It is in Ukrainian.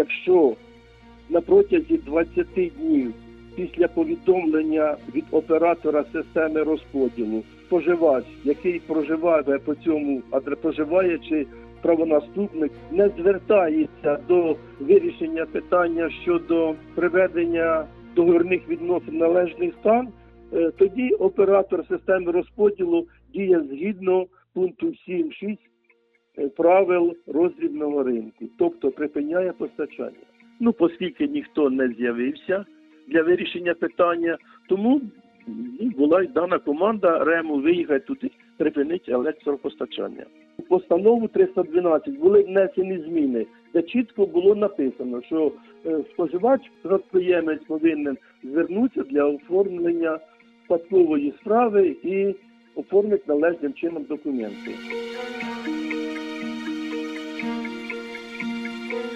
якщо на протязі 20 днів після повідомлення від оператора системи розподілу споживач, який проживає по цьому проживає правонаступник, не звертається до вирішення питання щодо приведення договірних відносин належний стан, е, тоді оператор системи розподілу діє згідно пункту 7.6 е, правил роздрібного ринку, тобто припиняє постачання. Ну, оскільки ніхто не з'явився для вирішення питання, тому ну, була й дана команда РЕМу виїхати туди, припинити електропостачання. У постанову 312 були внесені зміни, де чітко було написано, що е, споживач, підприємець повинен звернутися для оформлення спадкової справи і оформити належним чином документи.